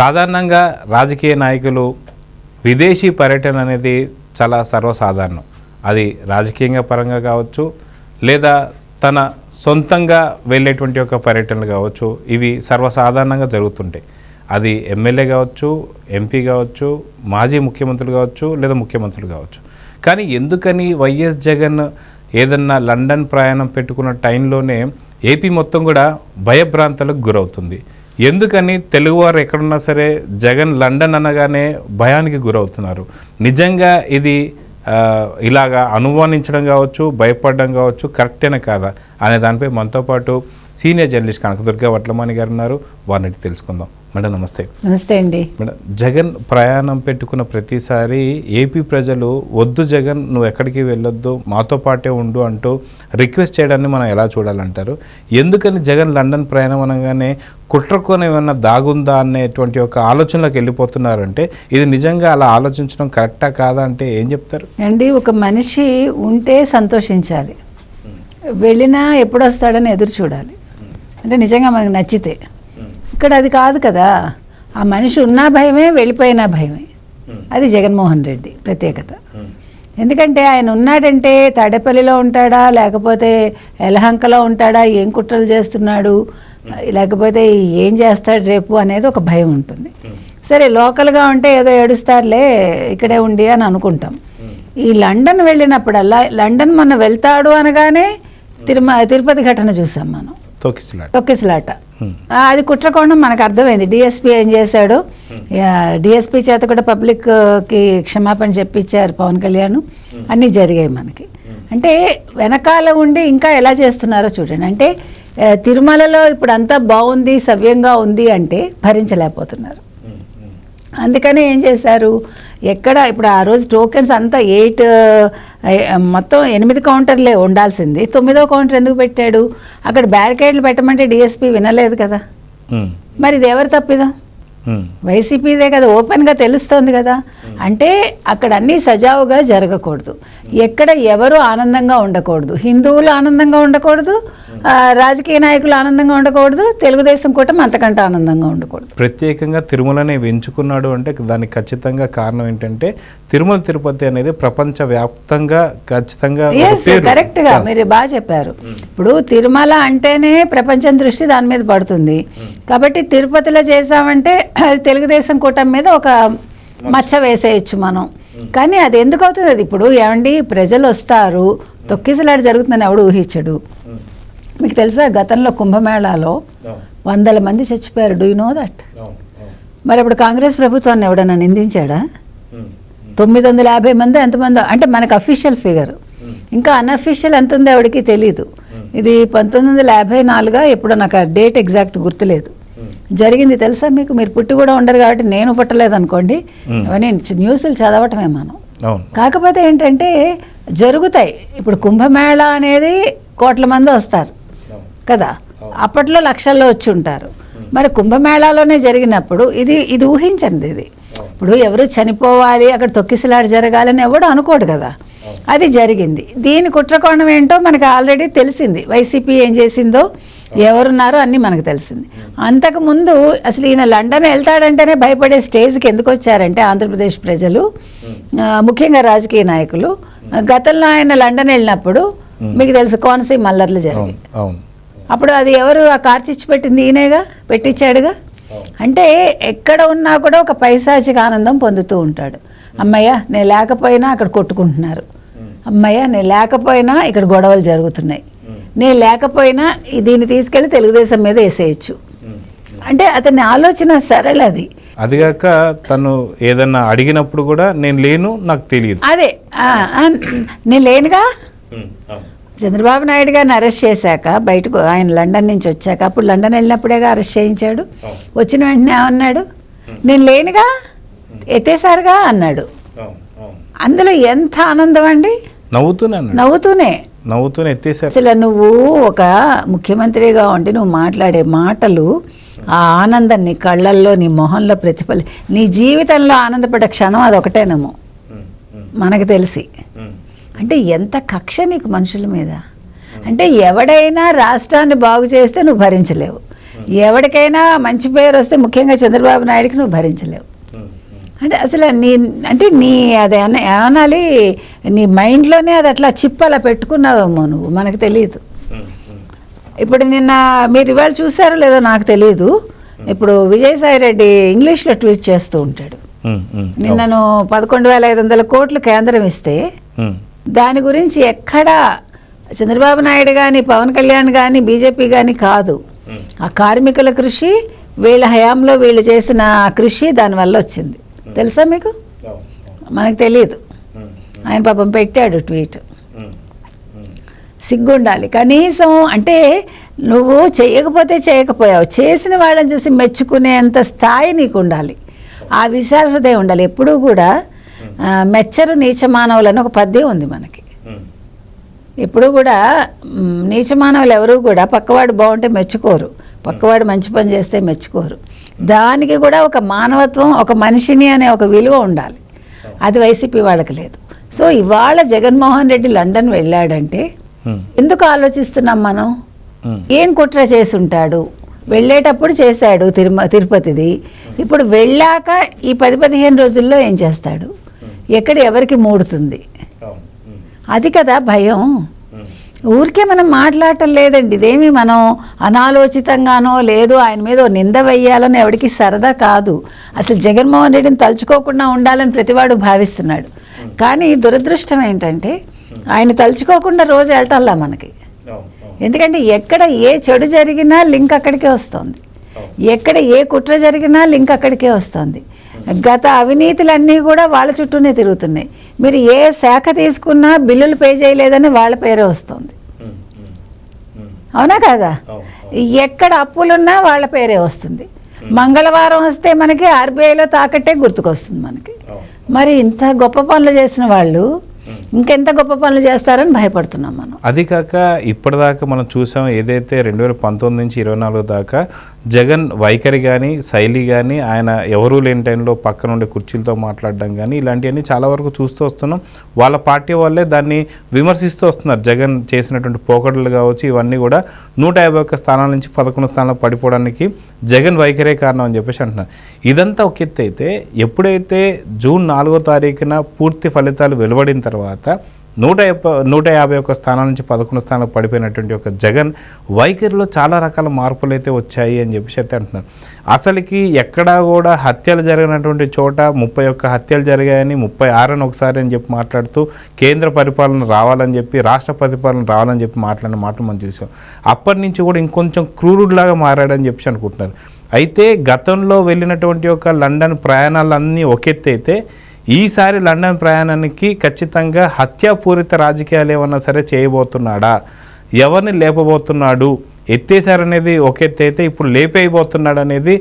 సాధారణంగా రాజకీయ నాయకులు విదేశీ పర్యటన అనేది చాలా సర్వసాధారణం. అది రాజకీయంగా పరంగా కావచ్చు లేదా తన సొంతంగా వెళ్ళేటువంటి ఒక పర్యటనలు కావచ్చు ఇవి సర్వసాధారణంగా జరుగుతుంటాయి. అది ఎమ్మెల్యే కావచ్చు ఎంపీ కావచ్చు మాజీ ముఖ్యమంత్రులు కావచ్చు లేదా ముఖ్యమంత్రులు కావచ్చు. కానీ ఎందుకని వైఎస్ జగన్ ఏదన్నా లండన్ ప్రయాణం పెట్టుకున్న టైంలోనే ఏపీ మొత్తం కూడా భయభ్రాంతలకు గురవుతుంది. ఎందుకని తెలుగువారు ఎక్కడున్నా సరే జగన్ లండన్ అనగానే భయానికి గురవుతున్నారు. నిజంగా ఇది ఇలాగా అనుమానించడం కావచ్చు భయపడడం కావచ్చు కరెక్టేనా కాదా అనే దానిపై మనతో పాటు సీనియర్ జర్నలిస్ట్ కనకదుర్గ వట్లమాని గారు ఉన్నారు. వారిని తెలుసుకుందాం. మేడం నమస్తే. నమస్తే అండి. మేడం జగన్ ప్రయాణం పెట్టుకున్న ప్రతిసారి ఏపీ ప్రజలు వద్దు జగన్ నువ్వు ఎక్కడికి వెళ్ళొద్దు మాతో పాటే ఉండు అంటూ రిక్వెస్ట్ చేయడాన్ని మనం ఎలా చూడాలంటారు? ఎందుకని జగన్ లండన్ ప్రయాణం అనగానే కుట్రకోన ఏమన్నా దాగుందా అనేటువంటి ఒక ఆలోచనలోకి వెళ్ళిపోతున్నారంటే ఇది నిజంగా అలా ఆలోచించడం కరెక్టా కాదా అంటే ఏం చెప్తారు? అండి ఒక మనిషి ఉంటే సంతోషించాలి. వెళ్ళినా ఎప్పుడు వస్తాడని ఎదురు చూడాలి. అంటే నిజంగా మనకు నచ్చితే. ఇక్కడ అది కాదు కదా. ఆ మనిషి ఉన్నా భయమే వెళ్ళిపోయినా భయమే. అది జగన్మోహన్ రెడ్డి ప్రత్యేకత. ఎందుకంటే ఆయన ఉన్నాడంటే తాడేపల్లిలో ఉంటాడా లేకపోతే ఎలహంకలో ఉంటాడా ఏం కుట్రలు చేస్తున్నాడు లేకపోతే ఏం చేస్తాడు రేపు అనేది ఒక భయం ఉంటుంది. సరే లోకల్గా ఉంటే ఏదో ఏడుస్తారులే ఇక్కడే ఉండి అని అనుకుంటాం. ఈ లండన్ వెళ్ళినప్పుడల్లా లండన్ మన వెళ్తాడు అనగానే తిరుమ తిరుపతి ఘటన చూసాం మనం. తొక్కిసలాట. అది కుట్రకోణం మనకు అర్థమైంది. డిఎస్పీ ఏం చేశాడు? డిఎస్పీ చేత కూడా పబ్లిక్కి క్షమాపణ చెప్పించారు పవన్ కళ్యాణ్. అన్నీ జరిగాయి మనకి. అంటే వెనకాల ఉండి ఇంకా ఎలా చేస్తున్నారో చూడండి. అంటే తిరుమలలో ఇప్పుడు అంతా బాగుంది సవ్యంగా ఉంది అంటే భరించలేకపోతున్నారు. అందుకనే ఏం చేశారు? ఎక్కడ ఇప్పుడు ఆ రోజు టోకెన్స్ అంతా ఎయిట్ మొత్తం ఎనిమిది కౌంటర్లే ఉండాల్సింది. తొమ్మిదో కౌంటర్ ఎందుకు పెట్టాడు? అక్కడ బ్యారికేడ్లు పెట్టమంటే డిఎస్పీ వినలేదు కదా. మరి ఇది ఎవరు తప్పిదం? వైసీపీదే కదా ఓపెన్గా తెలుస్తోంది కదా. అంటే అక్కడ అన్నీ సజావుగా జరగకూడదు. ఎక్కడ ఎవరు ఆనందంగా ఉండకూడదు. హిందువులు ఆనందంగా ఉండకూడదు రాజకీయ నాయకులు ఆనందంగా ఉండకూడదు తెలుగుదేశం కూటమి అంతకంటే ఆనందంగా ఉండకూడదు. ప్రత్యేకంగా తిరుమలని ఎంచుకున్నాడు అంటే దానికి ఖచ్చితంగా కారణం ఏంటంటే తిరుమల తిరుపతి అనేది ప్రపంచ వ్యాప్తంగా ఖచ్చితంగా ఒక ఎస్ పేరు. కరెక్ట్గా మీరు బాగా చెప్పారు. ఇప్పుడు తిరుమల అంటేనే ప్రపంచం దృష్టి దాని మీద పడుతుంది. కాబట్టి తిరుపతిలో చేసామంటే అది తెలుగుదేశం కూటమి మీద ఒక మచ్చ వేసేయచ్చు మనం. కానీ అది ఎందుకు అవుతుంది? అది ఇప్పుడు ఏమండి? ప్రజలు వస్తారు. తొక్కిసలాట జరుగుతుందని ఎవడు ఊహించడు. మీకు తెలుసా? గతంలో కుంభమేళాలో వందల మంది చచ్చిపోయారు. డూ యూ నో దట్ మరి అప్పుడు కాంగ్రెస్ ప్రభుత్వాన్ని ఎవడన్నా నిందించాడా? తొమ్మిది వందల యాభై మంది ఎంతమంది అంటే మనకు అఫీషియల్ ఫిగర్ ఇంకా అన్అఫీషియల్ ఎంత ఉందో ఎవరికి తెలియదు ఇది పంతొమ్మిది వందల యాభై నాలుగా ఎప్పుడో నాకు ఆ డేట్ ఎగ్జాక్ట్ గుర్తులేదు. జరిగింది తెలుసా మీకు? మీరు పుట్టి కూడా ఉండరు కాబట్టి నేను పుట్టలేదు అనుకోండి అవన్నీ న్యూస్లు చదవటమే మనం. కాకపోతే ఏంటంటే జరుగుతాయి. ఇప్పుడు కుంభమేళ అనేది కోట్ల మంది వస్తారు. కదా? అప్పట్లో లక్షల్లో వచ్చి ఉంటారు. మరి కుంభమేళాలోనే జరిగినప్పుడు ఇది ఇది ఊహించండి ఇది. ఇప్పుడు ఎవరు చనిపోవాలి అక్కడ తొక్కిసలాట జరగాలని ఎవడు అనుకోడు కదా? అది జరిగింది. దీని కుట్రకోణం ఏంటో మనకు ఆల్రెడీ తెలిసింది. వైసీపీ ఏం చేసిందో? ఎవరున్నారో అన్నీ మనకు తెలిసింది. అంతకుముందు అసలు ఈయన లండన్ వెళ్తాడంటేనే భయపడే స్టేజ్కి ఎందుకు వచ్చారంటే ఆంధ్రప్రదేశ్ ప్రజలు ముఖ్యంగా రాజకీయ నాయకులు. గతంలో ఆయన లండన్ వెళ్ళినప్పుడు మీకు తెలుసు కోనసీమ మల్లర్లు అవును అప్పుడు అది ఎవరు ఆ కార్చిచ్చి పెట్టింది ఈయనేగా? పెట్టించాడుగా? అంటే ఎక్కడ ఉన్నా కూడా ఒక పైశాచిక ఆనందం పొందుతూ ఉంటాడు. అమ్మయ్య నేను లేకపోయినా అక్కడ కొట్టుకుంటున్నారు. అమ్మయ్య నేను లేకపోయినా ఇక్కడ గొడవలు జరుగుతున్నాయి. నేను లేకపోయినా దీన్ని తీసుకెళ్ళి తెలుగుదేశం మీద వేసేయచ్చు. అంటే అతని ఆలోచన సరళది అదిగాక తను ఏదన్నా అడిగినప్పుడు కూడా నేను లేను నాకు తెలియదు. అదే నేను లేనుగా? చంద్రబాబు నాయుడు గారిని అరెస్ట్ చేశాక బయటకు ఆయన లండన్ నుంచి వచ్చాక అప్పుడు లండన్ వెళ్ళినప్పుడేగా అరెస్ట్ చేయించాడు? వచ్చిన వెంటనే ఏమన్నాడు? నేను లేనుగా? ఎత్తేసారుగా? అన్నాడు. అందులో ఎంత ఆనందం అండి? నవ్వుతూనే అన్నాడు. నవ్వుతూనే. నవ్వుతూనే ఎత్తేసారు. అసలు నువ్వు ఒక ముఖ్యమంత్రిగా ఉండి నువ్వు మాట్లాడే మాటలు ఆ ఆనందం నీ కళ్ళల్లో నీ మొహంలో ప్రతిఫలి నీ జీవితంలో ఆనందపడే క్షణం అది ఒకటేనేమో. మనకు తెలిసి. అంటే ఎంత కక్ష నీకు మనుషుల మీద? అంటే ఎవడైనా రాష్ట్రాన్ని బాగు చేస్తే నువ్వు భరించలేవు. ఎవరికైనా మంచి పేరు వస్తే ముఖ్యంగా చంద్రబాబు నాయుడుకి నువ్వు భరించలేవు. అంటే అసలు నీ అంటే నీ అది ఏమనాలి నీ మైండ్లోనే అది అట్లా చిప్ అలా పెట్టుకున్నావేమో నువ్వు మనకు తెలియదు ఇప్పుడు నిన్న మీరు ఇవాళ చూసారో లేదో నాకు తెలియదు ఇప్పుడు విజయసాయి రెడ్డి ఇంగ్లీష్లో ట్వీట్ చేస్తూ ఉంటాడు. నిన్నను పదకొండు వేల ఐదు వందల కోట్లు కేంద్రం ఇస్తే దాని గురించి ఎక్కడా చంద్రబాబు నాయుడు కానీ పవన్ కళ్యాణ్ కానీ బీజేపీ కానీ కాదు. ఆ కార్మికుల కృషి వీళ్ళ హయాంలో వీళ్ళు చేసిన కృషి దానివల్ల వచ్చింది. తెలుసా మీకు? మనకు తెలియదు ఆయన పాపం పెట్టాడు ట్వీట్. సిగ్గుండాలి. కనీసం అంటే నువ్వు చేయకపోతే చేయకపోయావు. చేసిన వాళ్ళని చూసి మెచ్చుకునేంత స్థాయి నీకు ఉండాలి ఆ విశాల హృదయం ఉండాలి. ఎప్పుడూ కూడా మెచ్చరు నీచ మానవులని ఒక పద్యం ఉంది మనకి. ఎప్పుడు కూడా మ్, నీచ మానవులు ఎవరు కూడా పక్కవాడు బాగుంటే మెచ్చుకోరు. పక్కవాడు మంచి పని చేస్తే మెచ్చుకోరు. దానికి కూడా ఒక మానవత్వం ఒక మనిషిని అనే ఒక విలువ ఉండాలి. అది వైసీపీ వాళ్ళకి లేదు. సో ఇవాళ జగన్మోహన్ రెడ్డి లండన్ వెళ్ళాడంటే ఎందుకు ఆలోచిస్తున్నాం మనం? ఏం కుట్ర చేసి ఉంటాడు వెళ్ళేటప్పుడు చేశాడు తిరుమ తిరుపతిది. ఇప్పుడు వెళ్ళాక ఈ పది పదిహేను రోజుల్లో ఏం చేస్తాడు? ఎక్కడ ఎవరికి మూడుతుంది? అది కదా భయం. ఊరికే మనం మాట్లాడటం లేదండి. ఇదేమి మనం అనాలోచితంగానో లేదు ఆయన మీద నింద వెయ్యాలని ఎవరికి సరదా కాదు. అసలు జగన్మోహన్ రెడ్డిని తలుచుకోకుండా ఉండాలని ప్రతివాడు భావిస్తున్నాడు. కానీ దురదృష్టం ఏంటంటే ఆయన తలుచుకోకుండా రోజు వెళ్ళటంలా మనకి. ఎందుకంటే ఎక్కడ ఏ చెడు జరిగినా లింక్ అక్కడికే వస్తుంది. ఎక్కడ ఏ కుట్ర జరిగినా లింక్ అక్కడికే వస్తుంది. గత అవినీతులన్నీ కూడా వాళ్ళ చుట్టూనే తిరుగుతున్నాయి. మీరు ఏ శాఖ తీసుకున్నా బిల్లులు పే చేయలేదని వాళ్ళ పేరే వస్తుంది. అవునా కదా? ఎక్కడ అప్పులున్నా వాళ్ళ పేరే వస్తుంది. మంగళవారం వస్తే మనకి ఆర్బీఐలో తాకట్టే గుర్తుకొస్తుంది మనకి. మరి ఇంత గొప్ప పనులు చేసిన వాళ్ళు ఇంకెంత గొప్ప పనులు చేస్తారని భయపడుతున్నాం మనం. అది కాక ఇప్పటిదాకా మనం చూసాం ఏదైతే రెండు వేల పంతొమ్మిది నుంచి ఇరవై నాలుగు దాకా జగన్ వైఖరి కానీ శైలి కానీ ఆయన ఎవరూ లేని టైంలో పక్కన ఉండే కుర్చీలతో మాట్లాడడం కానీ ఇలాంటివన్నీ చాలా వరకు చూస్తూ వస్తున్నాం. వాళ్ళ పార్టీ వాళ్ళే దాన్ని విమర్శిస్తూ వస్తున్నారు. జగన్ చేసినటువంటి పోకడలు కావచ్చు ఇవన్నీ కూడా నూట యాభై ఒక్క స్థానాల నుంచి పదకొండు స్థానాలు పడిపోవడానికి జగన్ వైఖరే కారణం అని చెప్పేసి అంటున్నారు. ఇదంతా ఒక ఎత్తు అయితే ఎప్పుడైతే జూన్ నాలుగో తారీఖున పూర్తి ఫలితాలు వెలువడిన తర్వాత నూట యాభై నూట యాభై ఒక్క స్థానాల నుంచి పదకొండు స్థానాలకు పడిపోయినటువంటి ఒక జగన్ వైఖరిలో చాలా రకాల మార్పులు అయితే వచ్చాయి అని చెప్పేసి అయితే అంటున్నారు. అసలుకి ఎక్కడా కూడా హత్యలు జరిగినటువంటి చోట ముప్పై ఒక్క హత్యలు జరిగాయని ముప్పై ఆరని ఒకసారి అని చెప్పి మాట్లాడుతూ కేంద్ర పరిపాలన రావాలని చెప్పి రాష్ట్ర పరిపాలన రావాలని చెప్పి మాట్లాడిన మాటలు మనం చూసాం. అప్పటి నుంచి కూడా ఇంకొంచెం క్రూరుడిలాగా మారాడని చెప్పి అనుకుంటున్నారు. అయితే గతంలో వెళ్ళినటువంటి ఒక లండన్ ప్రయాణాలన్నీ ఒకెత్తి అయితే ఈసారి లండన్ ప్రయాణానికి ఖచ్చితంగా హత్యాపూరిత రాజకీయాలు ఏమన్నా సరే చేయబోతున్నాడా? ఎవరిని లేపబోతున్నాడు? ఎత్తేసారనేది ఒక ఎత్తు అయితే ఇప్పుడు లేపేయబోతున్నాడు అనేది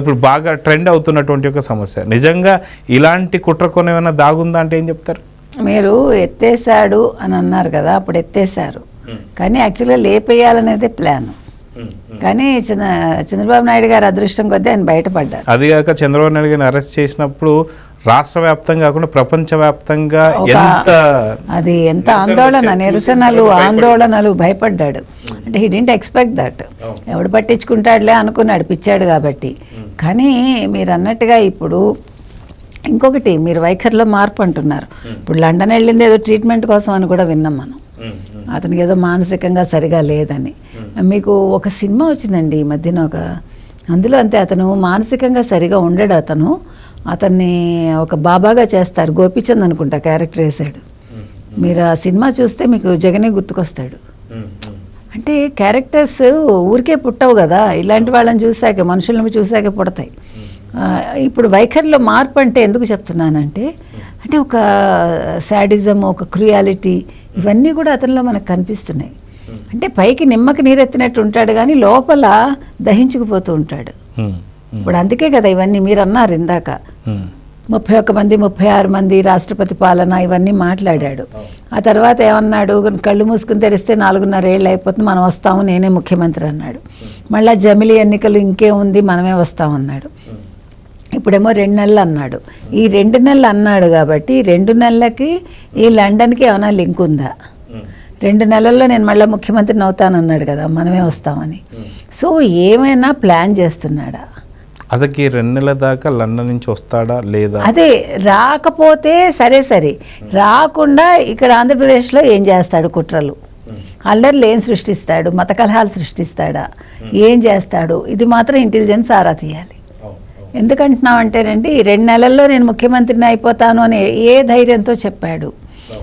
ఇప్పుడు బాగా ట్రెండ్ అవుతున్నటువంటి ఒక సమస్య. నిజంగా ఇలాంటి కుట్ర కొని ఏమైనా దాగుందా అంటే ఏం చెప్తారు? మీరు ఎత్తేసాడు అని అన్నారు కదా అప్పుడు ఎత్తేసారు కానీ యాక్చువల్గా లేపేయాలనేదే ప్లాన్. కానీ చంద్ర చంద్రబాబు నాయుడు గారు అదృష్టం కొద్దీ ఆయన బయటపడ్డారు. అది కాక చంద్రబాబు నాయుడు గారిని అరెస్ట్ చేసినప్పుడు రాష్ట్ర వ్యాప్తంగా కాకుండా ప్రపంచ వ్యాప్తంగా ఎంత అది ఎంత ఆందోళన నిరసనలు ఆందోళనలు భయపడ్డాడు. అంటే హీ డింట్ ఎక్స్పెక్ట్ దట్ ఎవడు పట్టించుకుంటాడులే అనుకున్నాడు పిచ్చాడు కాబట్టి. కానీ మీరు అన్నట్టుగా ఇప్పుడు ఇంకొకటి మీరు వైఖరిలో మార్పు అంటున్నారు. ఇప్పుడు లండన్ వెళ్ళింది ఏదో ట్రీట్మెంట్ కోసం అని కూడా విన్నాం మనం. అతనికి ఏదో మానసికంగా సరిగా లేదని. మీకు ఒక సినిమా వచ్చిందండి ఈ మధ్యన ఒక అందులో అంతే అతను మానసికంగా సరిగా ఉండడు అతను. అతన్ని ఒక బాబాగా చేస్తారు. గోపిచంద్ అనుకుంటా క్యారెక్టర్ వేశాడు మీరు ఆ సినిమా చూస్తే మీకు జగనే గుర్తుకొస్తాడు. అంటే క్యారెక్టర్స్ ఊరికే పుట్టవు కదా. ఇలాంటి వాళ్ళని చూశాక మనుషులను చూశాక పుడతాయి. ఇప్పుడు వైఖరిలో మార్పు అంటే ఎందుకు చెప్తున్నానంటే అంటే ఒక శాడిజం ఒక క్రుయాలిటీ ఇవన్నీ కూడా అతనిలో మనకు కనిపిస్తున్నాయి. అంటే పైకి నిమ్మకి నీరెత్తినట్టు ఉంటాడు కానీ లోపల దహించుకుపోతూ ఉంటాడు. ఇప్పుడు అందుకే కదా ఇవన్నీ మీరు అన్నారు ఇందాక. ముప్పై ఒక్క మంది ముప్పై ఆరు మంది రాష్ట్రపతి పాలన ఇవన్నీ మాట్లాడాడు. ఆ తర్వాత ఏమన్నాడు కళ్ళు మూసుకుని తెరిస్తే నాలుగున్నర ఏళ్ళు అయిపోతుంది మనం వస్తాము నేనే ముఖ్యమంత్రి అన్నాడు. మళ్ళీ జమిలి ఎన్నికలు ఇంకే ఉంది మనమే వస్తామన్నాడు. ఇప్పుడేమో రెండు నెలలు అన్నాడు. ఈ రెండు నెలలు అన్నాడు కాబట్టి రెండు నెలలకి ఈ లండన్కి ఏమైనా లింక్ ఉందా? రెండు నెలల్లో నేను మళ్ళీ ముఖ్యమంత్రిని అవుతానన్నాడు కదా మనమే వస్తామని. సో ఏమైనా ప్లాన్ చేస్తున్నాడా? అసలుకి రెండు నెలల దాకా లండన్ నుంచి వస్తాడా లేదా? అదే రాకపోతే సరే సరే. రాకుండా ఇక్కడ ఆంధ్రప్రదేశ్లో ఏం చేస్తాడు కుట్రలు? అల్లర్లు ఏం సృష్టిస్తాడు మత కలహాలు సృష్టిస్తాడా? ఏం చేస్తాడు? ఇది మాత్రం ఇంటెలిజెన్స్ ఆరా తీయాలి. ఎందుకంటున్నామంటేనండి ఈ రెండు నెలల్లో నేను ముఖ్యమంత్రిని అయిపోతాను అని ఏ ధైర్యంతో చెప్పాడు.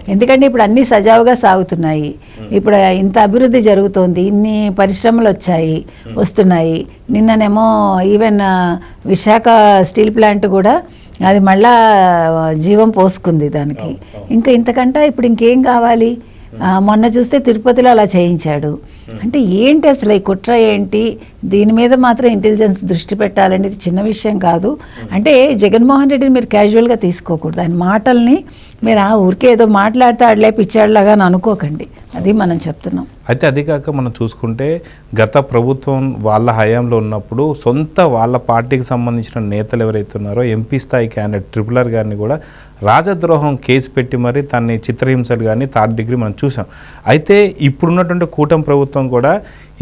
ఎందుకంటే ఇప్పుడు అన్నీ సజావుగా సాగుతున్నాయి. ఇప్పుడు ఇంత అభివృద్ధి జరుగుతోంది ఇన్ని పరిశ్రమలు వచ్చాయి వస్తున్నాయి. నిన్ననేమో ఈవెన్ విశాఖ స్టీల్ ప్లాంట్ కూడా అది మళ్ళా జీవం పోసుకుంది దానికి. ఇంకా ఇంతకంటే ఇప్పుడు ఇంకేం కావాలి? మొన్న చూస్తే తిరుపతిలో అలా చేయించాడు. అంటే ఏంటి అసలు ఈ కుట్ర ఏంటి? దీని మీద మాత్రం ఇంటెలిజెన్స్ దృష్టి పెట్టాలనేది ఇది చిన్న విషయం కాదు. అంటే జగన్మోహన్ రెడ్డిని మీరు క్యాజువల్గా తీసుకోకూడదు. ఆయన మాటల్ని మీరు ఆ ఊరికే ఏదో మాట్లాడితే ఆడలే పిచ్చాడులాగా అని అనుకోకండి. అది మనం చెప్తున్నాం. అయితే అది కాక మనం చూసుకుంటే గత ప్రభుత్వం వాళ్ళ హయాంలో ఉన్నప్పుడు సొంత వాళ్ళ పార్టీకి సంబంధించిన నేతలు ఎవరైతే ఉన్నారో ఎంపీ స్థాయి క్యాండిడేట్ ట్రిపులర్ గారిని కూడా రాజద్రోహం కేసు పెట్టి మరి తన్ని చిత్రహింసలు కానీ థర్డ్ డిగ్రీ మనం చూసాం. అయితే ఇప్పుడున్నటువంటి కూటమి ప్రభుత్వం కూడా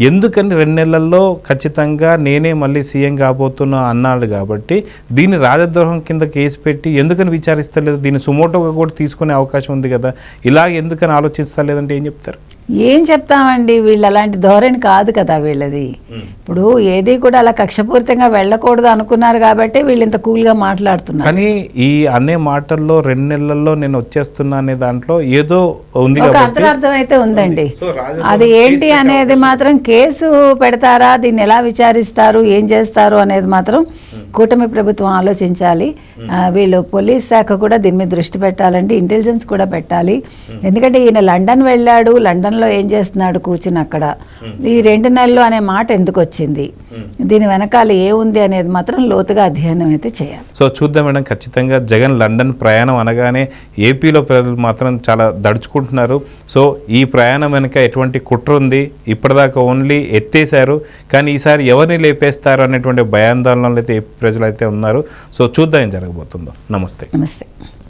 ఎందుకని రెండు నెలల్లో ఖచ్చితంగా నేనే మళ్ళీ సీఎం కాబోతున్నా అన్నాడు కాబట్టి దీన్ని రాజద్రోహం కింద కేసు పెట్టి ఎందుకని విచారిస్తలేదు? దీన్ని సుమోటోగా కూడా తీసుకునే అవకాశం ఉంది కదా. ఇలా ఎందుకని ఆలోచిస్తలేదంటే ఏం చెప్తారు? ఏం చెప్తామండి? వీళ్ళు అలాంటి ధోరణి కాదు కదా వీళ్ళది. ఇప్పుడు ఏది కూడా అలా కక్షపూరితంగా వెళ్ళకూడదు అనుకున్నారు కాబట్టి వీళ్ళు ఇంత కూల్గా మాట్లాడుతున్నారు. కానీ ఈ అనే మాటల్లో రెండు నెలల్లో నేను వచ్చేస్తున్నా అనే దాంట్లో ఏదో ఉంది ఒక అంతరార్థం అయితే ఉందండి. అది ఏంటి అనేది మాత్రం కేసు పెడతారా? దీన్ని ఎలా విచారిస్తారు? ఏం చేస్తారు? అనేది మాత్రం కూటమి ప్రభుత్వం ఆలోచించాలి. వీళ్ళు పోలీస్ శాఖ కూడా దీని మీద దృష్టి పెట్టాలండి. ఇంటెలిజెన్స్ కూడా పెట్టాలి. ఎందుకంటే ఈయన లండన్ వెళ్ళాడు లండన్లో ఏం చేస్తున్నాడు కూర్చుని అక్కడ. ఈ రెండు నెలలు అనే మాట ఎందుకు వచ్చింది? దీని వెనకాల ఏముంది అనేది మాత్రం లోతుగా అధ్యయనం అయితే చేయాలి. సో చూద్దాం మేడం ఖచ్చితంగా జగన్ లండన్ ప్రయాణం అనగానే ఏపీలో ప్రజలు మాత్రం చాలా దడుచుకుంటున్నారు. సో ఈ ప్రయాణం వెనుక ఎటువంటి కుట్ర ఉంది? ఇప్పటిదాకా ఓన్లీ ఎత్తేసారు కానీ ఈసారి ఎవరిని లేపేస్తారు అనేటువంటి భయాందోళనలు అయితే ఏపీ ప్రజలు అయితే ఉన్నారు. సో చూద్దాం ఏం జరగబోతుందో. నమస్తే. నమస్తే.